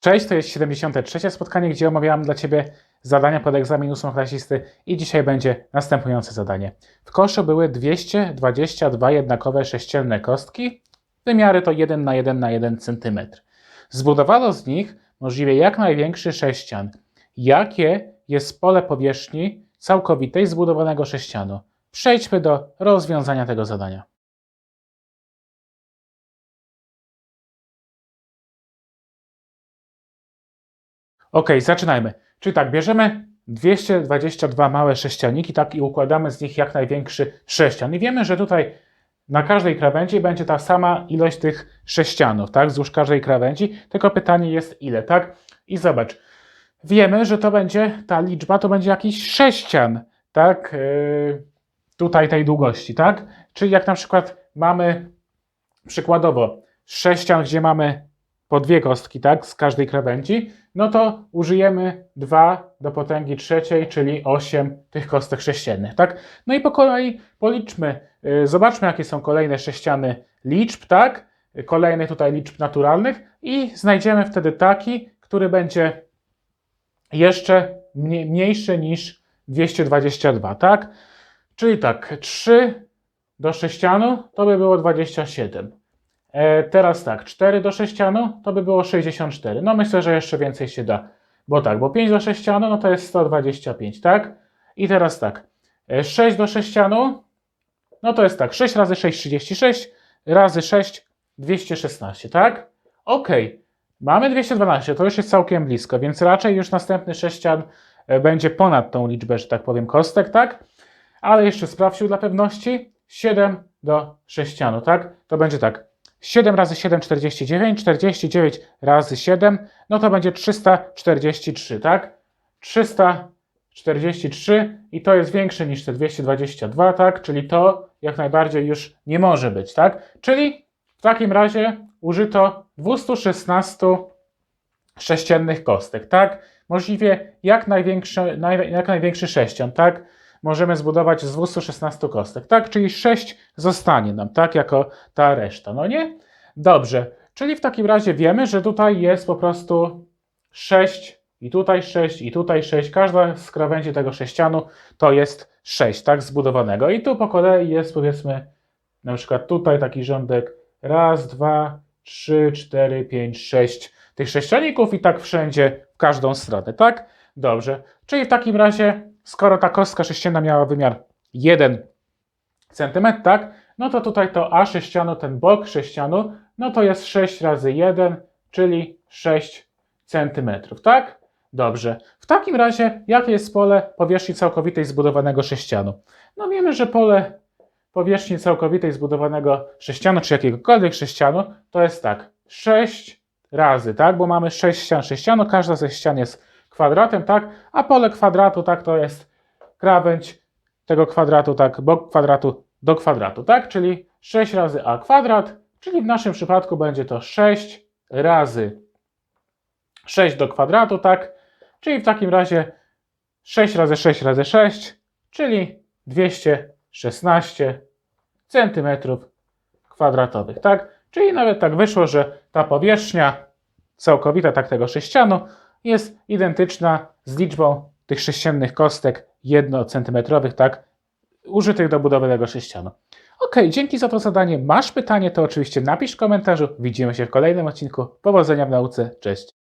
Cześć, to jest 73. spotkanie, gdzie omawiałam dla Ciebie zadania pod egzamin ósmoklasisty i dzisiaj będzie następujące zadanie. W koszu były 222 jednakowe sześcienne kostki, wymiary to 1 na 1 na 1 cm. Zbudowano z nich możliwie jak największy sześcian. Jakie jest pole powierzchni całkowitej zbudowanego sześcianu? Przejdźmy do rozwiązania tego zadania. Ok, zaczynajmy. Czyli tak, bierzemy 222 małe sześcianiki tak, i układamy z nich jak największy sześcian. I wiemy, że tutaj na każdej krawędzi będzie ta sama ilość tych sześcianów, tak, wzdłuż każdej krawędzi, tylko pytanie jest ile, tak? I zobacz, wiemy, że to będzie, ta liczba to będzie jakiś sześcian, tak, yy, tutaj tej długości, tak? Czyli jak na przykład mamy przykładowo sześcian, gdzie mamy po dwie kostki, tak, z każdej krawędzi, no to użyjemy 2 do potęgi trzeciej, czyli 8 tych kostek sześciennych, tak? No i po kolei policzmy, y, zobaczmy jakie są kolejne sześciany liczb, tak? Kolejnych tutaj liczb naturalnych i znajdziemy wtedy taki, który będzie jeszcze mniej- mniejszy niż 222, tak? Czyli tak, 3 do sześcianu to by było 27. E, teraz tak, 4 do sześcianu to by było 64. No myślę, że jeszcze więcej się da. Bo tak, bo 5 do sześcianu no to jest 125, tak? I teraz tak, e, 6 do sześcianu no to jest tak, 6 razy 6 36, razy 6 216, tak? Ok, mamy 212, to już jest całkiem blisko, więc raczej już następny sześcian e, będzie ponad tą liczbę, że tak powiem, kostek, tak? Ale jeszcze sprawdźmy dla pewności, 7 do sześcianu, tak? To będzie tak, 7 razy 7 49, 49 razy 7, no to będzie 343, tak? 343 i to jest większe niż te 222, tak? Czyli to jak najbardziej już nie może być, tak? Czyli w takim razie użyto 216 sześciennych kostek, tak? Możliwie jak największy, naj, jak największy sześcian, tak? Możemy zbudować z 216 kostek, tak? Czyli 6 zostanie nam, tak? Jako ta reszta, no nie? Dobrze, czyli w takim razie wiemy, że tutaj jest po prostu 6 i tutaj 6 i tutaj 6. Każda z krawędzi tego sześcianu to jest 6, tak? Zbudowanego. I tu po kolei jest powiedzmy na przykład tutaj taki rządek raz, dwa, trzy, cztery, pięć, sześć tych sześcianików i tak wszędzie w każdą stronę, tak? Dobrze. Czyli w takim razie, skoro ta kostka sześcienna miała wymiar 1 cm, tak? No to tutaj to A sześcianu, ten bok sześcianu, no to jest 6 razy 1, czyli 6 cm, tak? Dobrze. W takim razie, jakie jest pole powierzchni całkowitej zbudowanego sześcianu? No wiemy, że pole powierzchni całkowitej zbudowanego sześcianu, czy jakiegokolwiek sześcianu, to jest tak, 6 razy, tak? Bo mamy 6 ścian sześcianu, każda ze ścian jest kwadratem, tak? A pole kwadratu, tak, to jest krawędź tego kwadratu, tak, bok kwadratu do kwadratu, tak? Czyli 6 razy a kwadrat, czyli w naszym przypadku będzie to 6 razy 6 do kwadratu, tak? Czyli w takim razie 6 razy 6 razy 6, czyli 216 centymetrów kwadratowych, tak? Czyli nawet tak wyszło, że ta powierzchnia całkowita tak tego sześcianu jest identyczna z liczbą tych sześciennych kostek 1 centymetrowych, tak? Użytych do budowy tego sześcianu. Ok, dzięki za to zadanie. Masz pytanie, to oczywiście napisz w komentarzu. Widzimy się w kolejnym odcinku. Powodzenia w nauce. Cześć.